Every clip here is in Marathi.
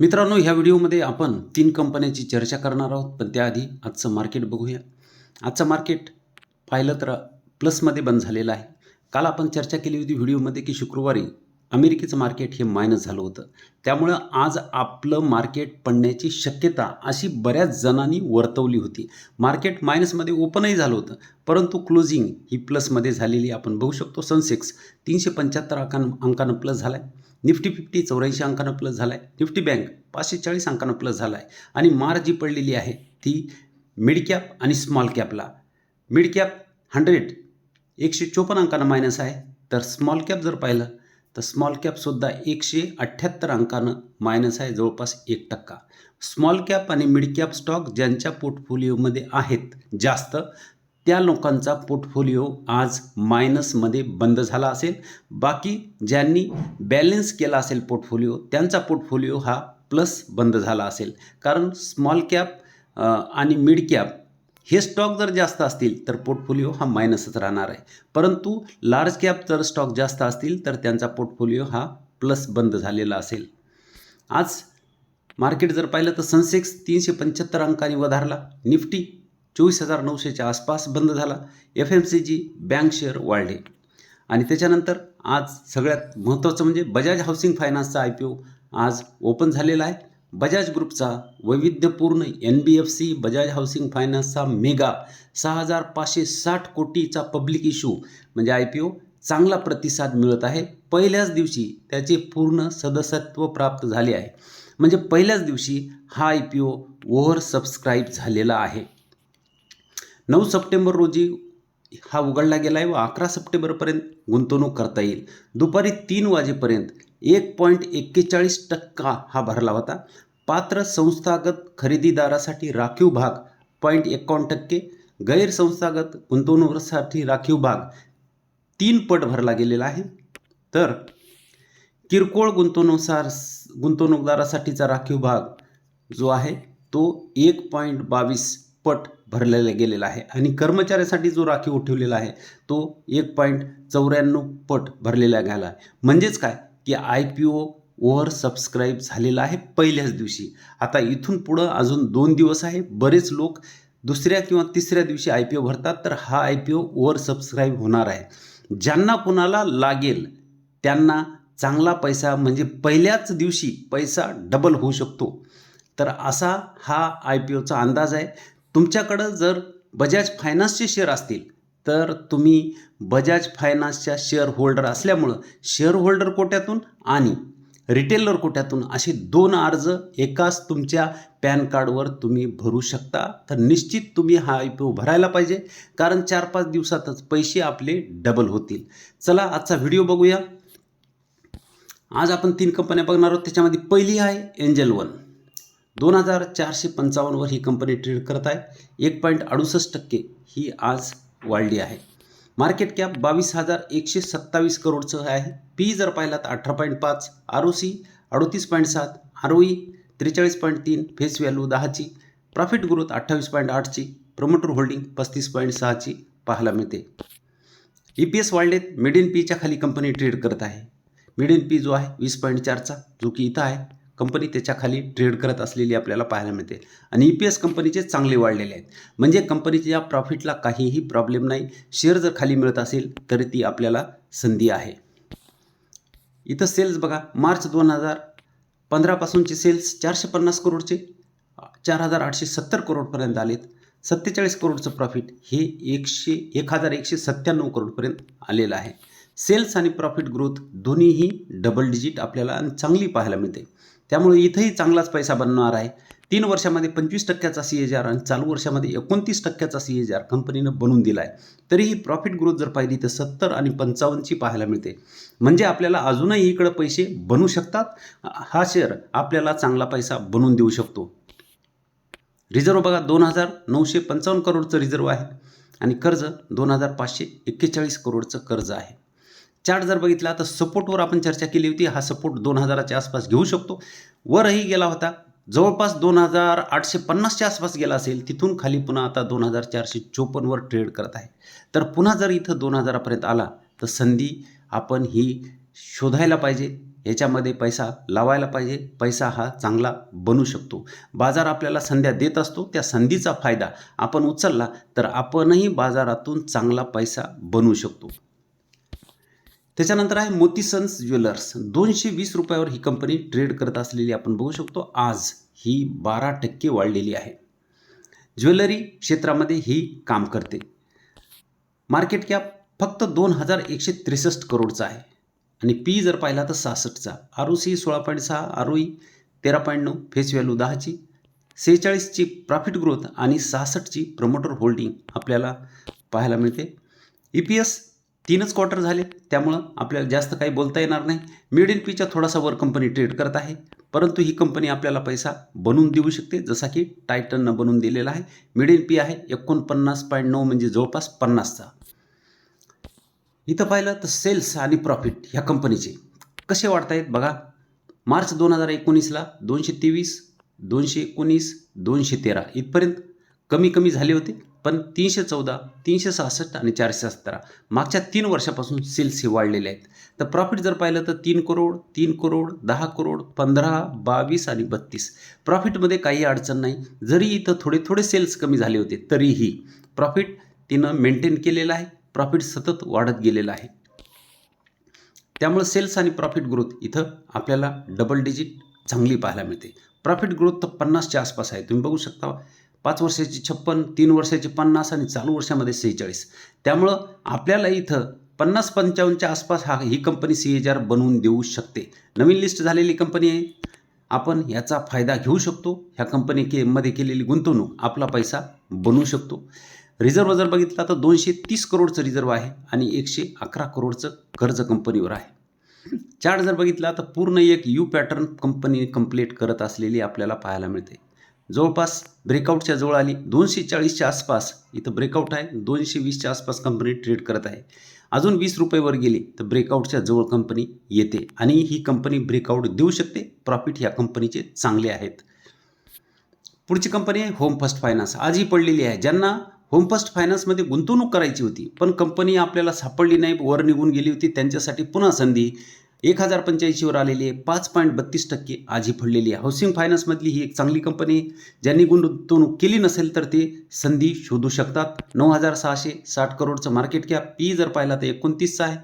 मित्रांनो ह्या व्हिडिओमध्ये आपण तीन कंपन्यांची चर्चा करणार आहोत पण त्याआधी आजचं मार्केट बघूया. आजचं मार्केट पाहिलं तर प्लसमध्ये बंद झालेलं आहे. काल आपण चर्चा केली होती व्हिडिओमध्ये की शुक्रवारी अमेरिकेचं मार्केट हे मायनस झालं होतं. त्यामुळं आज आपलं मार्केट पडण्याची शक्यता अशी बऱ्याच जणांनी वर्तवली होती. मार्केट मायनसमध्ये ओपनही झालं होतं परंतु क्लोजिंग ही प्लसमध्ये झालेली आपण बघू शकतो. सनसेक्स तीनशे पंच्याहत्तर अंकां अंकानं प्लस झाला आहे निफ्टी फिफ्टी चौऱ्याऐंशी अंकानं प्लस झाला आहे निफ्टी बँक पाचशे चाळीस अंकानं प्लस झाला आहे आणि मार जी पडलेली आहे ती मिड कॅप आणि स्मॉल कॅपला. मिड कॅप हंड्रेड एकशे चोपन्न अंकानं मायनस आहे. तर स्मॉल कॅप जर पाहिलं तर स्मॉल कॅपसुद्धा एकशे अठ्ठ्याहत्तर अंकानं मायनस आहे जवळपास एक टक्का. स्मॉल कॅप आणि मिड कॅप स्टॉक ज्यांच्या पोर्टफोलिओमध्ये आहेत जास्त त्या लोकांचा पोर्टफोलिओ आज मायनसमध्ये बंद झाला असेल. बाकी ज्यांनी बॅलेन्स केला असेल पोर्टफोलिओ त्यांचा पोर्टफोलिओ हा प्लस बंद झाला असेल. कारण स्मॉल कॅप आणि मिड कॅप हे स्टॉक जर जास्त असतील तर पोर्टफोलिओ हा मायनसच राहणार आहे. परंतु लार्ज कॅप जर स्टॉक जास्त असतील तर त्यांचा पोर्टफोलिओ हा प्लस बंद झालेला असेल. आज मार्केट जर पाहिलं तर सनसेक्स तीनशे पंच्याहत्तर अंकांनी वधारला. निफ्टी चोवीस हजार नऊशेच्या आसपास बंद झाला. F M C G bank share वाढले. आणि त्याच्यानंतर आज सगळ्यात महत्त्वाचं म्हणजे बजाज हाऊसिंग फायनान्सचा आय पी ओ आज ओपन झालेला आहे. बजाज ग्रुपचा वैविध्यपूर्ण N B F C Bajaj housing फायनान्सचा मेगा सहा हजार पाचशे साठ कोटीचा पब्लिक इश्यू म्हणजे आय पी ओ चांगला प्रतिसाद मिळत आहे. पहिल्याच दिवशी त्याचे पूर्ण सदस्यत्व प्राप्त झाले आहे. म्हणजे पहिल्याच दिवशी हा I P O over subscribe झालेला आहे. नऊ सप्टेंबर रोजी हा उघडला गेला आहे व अकरा सप्टेंबरपर्यंत गुंतवणूक करता येईल. दुपारी तीन वाजेपर्यंत एक पॉईंट एक्केचाळीस टक्का हा भरला होता. पात्र संस्थागत खरेदीदारासाठी राखीव भाग पॉईंट एकावन्न टक्के गैरसंस्थागत गुंतवणुकीसाठी राखीव भाग तीन पट भरला गेलेला आहे. तर किरकोळ गुंतवणुकसार गुंतवणूकदारासाठीचा राखीव भाग जो आहे तो एक पॉईंट बावीस पट भरलेला गेलेला आहे. आणि कर्मचाऱ्यासाठी जो राखीव ठेवलेला आहे तो एक पॉईंट चौऱ्याण्णव पट भरलेला गेला आहे. म्हणजेच काय? की I P O over subscribe झालेला आहे पहिल्याच दिवशी. आता इथून पुढं अजून दोन दिवस आहे. बरेच लोक दुसऱ्या किंवा तिसऱ्या दिवशी आय पी ओ भरतात तर हा I P O over subscribe होणार आहे. ज्यांना कुणाला लागेल त्यांना चांगला पैसा म्हणजे पहिल्याच दिवशी पैसा डबल होऊ शकतो. तर असा हा आय पी ओचा अंदाज आहे. तुमच्याकडं जर बजाज फायनान्सचे शेअर असतील तर तुम्ही बजाज फायनान्सच्या शेअर होल्डर असल्यामुळं शेअर होल्डर कोट्यातून आणि रिटेलर कोट्यातून असे दोन अर्ज एकाच तुमच्या पॅन कार्डवर तुम्ही भरू शकता. तर निश्चित तुम्ही हा आय पी ओ भरायला पाहिजे कारण चार पाच दिवसातच पैसे आपले डबल होतील. चला आजचा व्हिडिओ बघूया. आज आपण तीन कंपन्या बघणार आहोत त्याच्यामध्ये पहिली आहे एंजल वन दोन हजार चारशे पंचावन्नवर ही कंपनी ट्रेड करत आहे. एक पॉईंट अडुसष्ट टक्के ही आज वाढली आहे. मार्केट कॅप बावीस हजार एकशे सत्तावीस करोडचं आहे. पी जर पाहिला तर अठरा पॉईंट पाच आर ओ सी अडोतीस पॉईंट सात आर ओ ई त्रेचाळीस पॉईंट तीन फेस व्हॅल्यू दहाची प्रॉफिट ग्रोथ अठ्ठावीस पॉईंट आठची प्रमोटर होल्डिंग पस्तीस पॉईंट सहाची पाहायला मिळते. ई पी एस वाढलेत. मिड इन पीच्या खाली कंपनी ट्रेड करत आहे. मिड इन पी जो आहे वीस पॉईंट चारचा जो की इथं आहे. कंपनी त्याच्याखाली ट्रेड करत असलेली आपल्याला पाहायला मिळते. आणि ई पी एस कंपनीचे चांगले वाढलेले आहेत. म्हणजे कंपनीच्या या प्रॉफिटला काहीही प्रॉब्लेम नाही. शेअर जर खाली मिळत असेल तरी ती आपल्याला संधी आहे. इथं सेल्स बघा. मार्च दोन हजार पंधरापासूनचे सेल्स चारशे पन्नास करोडचे चार हजार आठशे सत्तर करोडपर्यंत आलेत. सत्तेचाळीस करोडचं प्रॉफिट हे एकशे एक हजार एकशे सत्त्याण्णव करोडपर्यंत आलेलं आहे. सेल्स आणि प्रॉफिट ग्रोथ दोन्हीही डबल डिजिट आपल्याला आणि चांगली पाहायला मिळते. त्यामुळे इथंही चांगलाच पैसा बनणार आहे. तीन वर्षामध्ये पंचवीस टक्क्याचा सी एच आर आणि चालू वर्षामध्ये एकोणतीस टक्क्याचा सी एच आर कंपनीनं बनवून दिला आहे तरीही प्रॉफिट ग्रोथ जर पाहिली तर सत्तर आणि पंचावन्नची पाहायला मिळते. म्हणजे आपल्याला अजूनही इकडं पैसे बनवू शकतात. हा शेअर आपल्याला चांगला पैसा बनवून देऊ शकतो. रिझर्व बघा दोन हजार नऊशे पंचावन्न करोडचं रिझर्व आहे. आणि कर्ज दोन हजार पाचशे एक्केचाळीस करोडचं कर्ज आहे. चार्ट जर बघितला तर सपोर्टवर आपण चर्चा केली होती. हा सपोर्ट दोन हजाराच्या आसपास घेऊ शकतो. वरही गेला होता. जवळपास दोन हजार आठशे पन्नासच्या आसपास गेला असेल तिथून खाली पुन्हा आता दोन हजार चारशे चोपन्नवर ट्रेड करत आहे. तर पुन्हा जर इथं दोन हजारापर्यंत आला तर संधी आपण ही शोधायला पाहिजे. याच्यामध्ये पैसा लावायला पाहिजे. पैसा हा चांगला बनू शकतो. बाजार आपल्याला संध्या देत असतो. त्या संधीचा फायदा आपण उचलला तर आपणही बाजारातून चांगला पैसा बनवू शकतो. त्याच्यानंतर आहे मोती सन्स ज्वेलर्स. दोनशे वीस रुपयावर ही कंपनी ट्रेड करत असलेली आपण बघू शकतो. आज ही बारा टक्के वाढलेली आहे. ज्वेलरी क्षेत्रामध्ये ही काम करते. मार्केट कॅप फक्त दोन हजार एकशे त्रेसष्ट करोडचा आहे. आणि पी जर पाहिला तर सहासष्टचा. आर ओ सी सोळा पॉईंट सहा आर ओ ई तेरा पॉईंट नऊ फेस व्हॅल्यू दहाची सेहेचाळीसची प्रॉफिट ग्रोथ आणि सहासष्टची प्रमोटर होल्डिंग आपल्याला पाहायला मिळते. ई पी एस तीनच क्वार्टर झाले. त्यामुळं आपल्याला जास्त काही बोलता येणार नाही. मिड इन पीच्या थोडासा वर कंपनी ट्रेड करत आहे. परंतु ही कंपनी आपल्याला पैसा बनवून देऊ शकते. जसा की टायटननं बनवून दिलेला आहे. मिड इन पी आहे. एकोणपन्नास पॉईंट नऊ म्हणजे जवळपास पन्नासचा. इथं पाहिलं तर सेल्स आणि प्रॉफिट ह्या कंपनीचे कसे वाढत आहेत बघा. मार्च दोन हजार एकोणीसला दोनशे तेवीस दोनशे एकोणीस दोनशे तेरा. इथपर्यंत कमी कमी झाले होते पण तीनशे चौदा तीनशे सहासष्ट आणि चारशे सतरा. मागच्या तीन वर्षापासून सेल्स हे वाढलेले आहेत. तर प्रॉफिट जर पाहिलं तर तीन करोड तीन करोड दहा करोड पंधरा बावीस आणि बत्तीस. प्रॉफिटमध्ये काही अडचण नाही. जरी इथं थोडे थोडे सेल्स कमी झाले होते तरीही प्रॉफिट तिनं मेंटेन केलेलं आहे. प्रॉफिट सतत वाढत गेलेलं आहे. त्यामुळं सेल्स आणि प्रॉफिट ग्रोथ इथं आपल्याला डबल डिजिट चांगली पाहायला मिळते. प्रॉफिट ग्रोथ तर पन्नासच्या आसपास आहे. तुम्ही बघू शकता पाच वर्षाची छप्पन तीन वर्षाची पन्नास आणि चालू वर्षामध्ये सेहेचाळीस. त्यामुळं आपल्याला इथं पन्नास पंचावन्नच्या आसपास हा ही कंपनी सी एच आर बनवून देऊ शकते. नवीन लिस्ट झालेली कंपनी आहे. आपण याचा फायदा घेऊ शकतो. ह्या कंपनी के मध्ये केलेली गुंतवणूक आपला पैसा बनवू शकतो. रिझर्व जर बघितला तर दोनशे तीस करोडचं रिझर्व आहे आणि एकशे अकरा करोडचं कर्ज कंपनीवर आहे. चार्ट जर बघितला तर पूर्ण एक यू पॅटर्न कंपनी कंप्लीट करत असलेली आपल्याला पाहायला मिळते. जवळपास ब्रेकआउटच्या जवळ आली. दोनशे चाळीसच्या आसपास इथं ब्रेकआउट आहे. दोनशे वीसच्या आसपास कंपनी ट्रेड करत आहे. अजून वीस रुपयेवर गेली तर ब्रेकआउटच्या जवळ कंपनी येते. आणि ही कंपनी ब्रेकआउट देऊ शकते. प्रॉफिट ह्या कंपनीचे चांगले आहेत. पुढची कंपनी आहे होम फर्स्ट फायनान्स आजही पडलेली आहे. ज्यांना होम फर्स्ट फायनान्समध्ये गुंतवणूक करायची होती पण कंपनी आपल्याला सापडली नाही वर निघून गेली होती त्यांच्यासाठी पुन्हा संधी एक हजार पंच्याऐंशीवर आलेली आहे. पाच पॉईंट बत्तीस टक्के आजही पडलेली आहे. हाऊसिंग फायनान्समधली ही एक चांगली कंपनी ज्यांनी गुंतवणूक केली नसेल तर ते संधी शोधू शकतात. नऊ हजार सहाशे साठ करोडचं मार्केट कॅप पी जर पाहिला तर एकोणतीसचा आहे.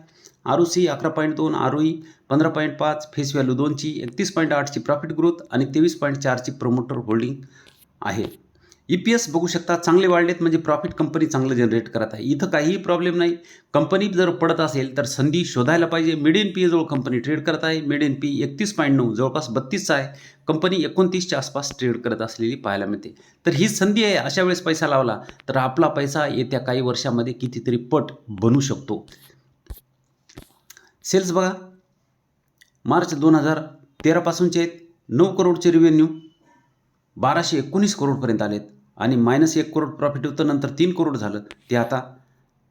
आर ओ सी अकरा पॉईंट दोन आर ओ ई पंधरा पॉईंट पाच फेस व्हॅल्यू दोनची एकतीस पॉईंट आठची प्रॉफिट ग्रोथ आणि तेवीस पॉईंट चारची प्रमोटर होल्डिंग आहे. ई पी एस बघू शकता चांगले वाढलेत म्हणजे प्रॉफिट कंपनी चांगलं जनरेट करत आहे. इथं काहीही प्रॉब्लेम नाही. कंपनी जर पडत असेल तर संधी शोधायला पाहिजे. मिड एन पी जवळ कंपनी ट्रेड करत आहे. मिड एन पी एकतीस पॉईंट नऊ जवळपास बत्तीसचा आहे. कंपनी एकोणतीसच्या आसपास ट्रेड करत असलेली पाहायला मिळते. तर ही संधी आहे. अशा वेळेस पैसा लावला तर आपला पैसा येत्या काही वर्षामध्ये कितीतरी पट बनू शकतो. सेल्स बघा. मार्च दोन हजार तेरापासूनचे आहेत. नऊ करोडचे रिव्हेन्यू बाराशे एकोणीस करोडपर्यंत आलेत आणि मायनस एक करोड प्रॉफिट होतं नंतर तीन करोड झालं. ते आता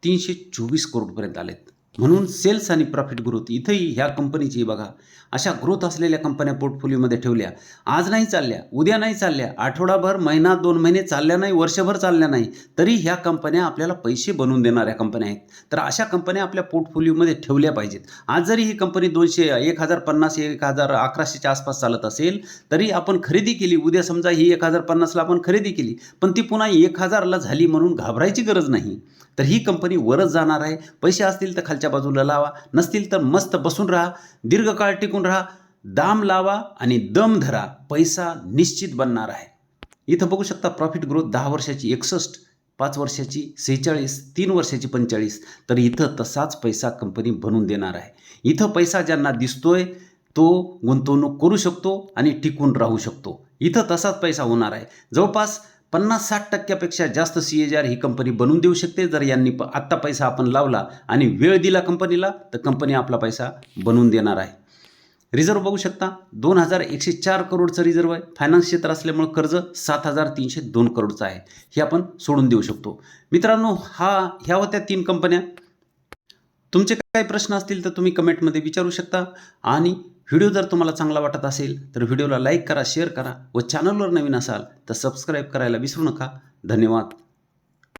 तीनशे चोवीस करोडपर्यंत आलेत. म्हणून सेल्स आणि प्रॉफिट ग्रोथ इथंही ह्या कंपनीची बघा. अशा ग्रोथ असलेल्या कंपन्या पोर्टफोलिओमध्ये ठेवल्या. आज नाही चालल्या उद्या नाही चालल्या आठवडाभर महिना दोन महिने चालल्या नाही वर्षभर चालल्या नाही तरी ह्या कंपन्या आपल्याला पैसे बनवून देणाऱ्या कंपन्या आहेत. तर अशा कंपन्या आपल्या पोर्टफोलिओमध्ये ठेवल्या पाहिजेत. आज जरी ही कंपनी दोनशे एक हजार पन्नास एक हजार अकराशेच्या आसपास चालत असेल तरी आपण खरेदी केली. उद्या समजा ही एक हजार पन्नासला आपण खरेदी केली पण ती पुन्हा एक हजारला झाली म्हणून घाबरायची गरज नाही. तर ही कंपनी वरच जाणार आहे. पैसे असतील तर खालच्या बाजूला लावा नसतील तर मस्त बसून राहा दीर्घकाळ टिकून राहा दाम लावा आणि दम धरा. पैसा निश्चित बनणार आहे. इथं बघू शकता प्रॉफिट ग्रोथ दहा वर्षाची एकसष्ट पाच वर्षाची सेहेचाळीस तीन वर्षाची पंचेचाळीस. तर इथं तसाच पैसा कंपनी बनवून देणार आहे. इथं पैसा ज्यांना दिसतोय तो गुंतवणूक करू शकतो आणि टिकून राहू शकतो. इथं तसाच पैसा होणार आहे. जवळपास पन्नास साठ टक्क्यापेक्षा जास्त सी एच आर ही कंपनी बनवून देऊ शकते. जर यांनी प आत्ता पैसा आपण लावला आणि वेळ दिला कंपनीला तर कंपनी आपला पैसा बनवून देणार आहे. रिझर्व बघू शकता दोन हजार एकशे चार करोडचं रिझर्व आहे. फायनान्स क्षेत्र असल्यामुळं कर्ज सात हजार तीनशे दोन करोडचं आहे. हे आपण सोडून देऊ शकतो. मित्रांनो हा ह्या होत्या तीन कंपन्या तुमचे काही प्रश्न असतील तर तुम्ही कमेंटमध्ये विचारू शकता. आणि व्हिडिओ जर तुम्हाला चांगला वाटत असेल तर व्हिडिओला लाईक करा शेअर करा व चॅनलवर नवीन असाल तर सबस्क्राईब करायला विसरू नका. धन्यवाद.